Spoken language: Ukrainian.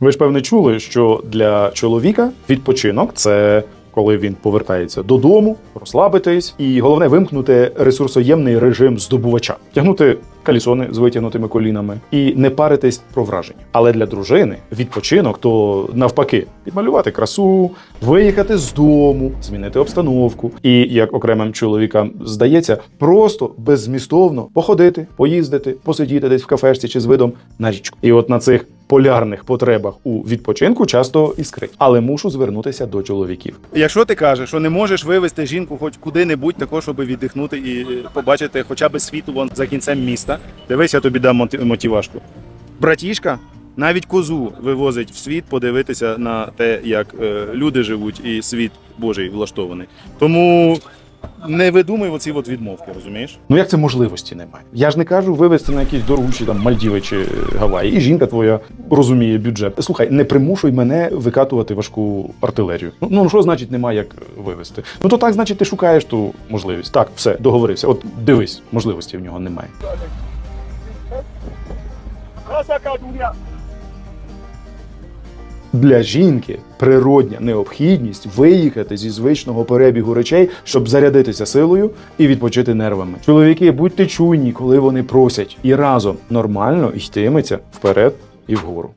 Ви ж певне чули, що для чоловіка відпочинок це коли він повертається додому, розслабитись, і головне вимкнути ресурсоємний режим здобувача, тягнути калісони з витягнутими колінами і не паритись про враження. Але для дружини відпочинок то навпаки підмалювати красу, виїхати з дому, змінити обстановку. І як окремим чоловікам здається, просто беззмістовно походити, поїздити, посидіти десь в кафешці чи з видом на річку. І от на цих полярних потребах у відпочинку часто іскрить. Але мушу звернутися до чоловіків. Якщо ти кажеш, що не можеш вивезти жінку хоч куди-небудь, також, щоб віддихнути і побачити хоча б світу вон за кінцем міста, дивись, я тобі дам моти- мотивашку. Братішка навіть козу вивозить в світ подивитися на те, як е, люди живуть і світ Божий влаштований. Тому не видумуй оці от відмовки, розумієш? Ну як це можливості немає? Я ж не кажу вивезти на якісь дорогущі там Мальдіви чи Гаваї. І жінка твоя розуміє бюджет. Слухай, не примушуй мене викатувати важку артилерію. Ну ну що значить немає як вивезти? Ну то так, значить, ти шукаєш ту можливість. Так, все, договорився. От дивись, можливості в нього немає. Для жінки природня необхідність виїхати зі звичного перебігу речей, щоб зарядитися силою і відпочити нервами. Чоловіки, будьте чуйні, коли вони просять, і разом нормально йтиметься вперед і вгору.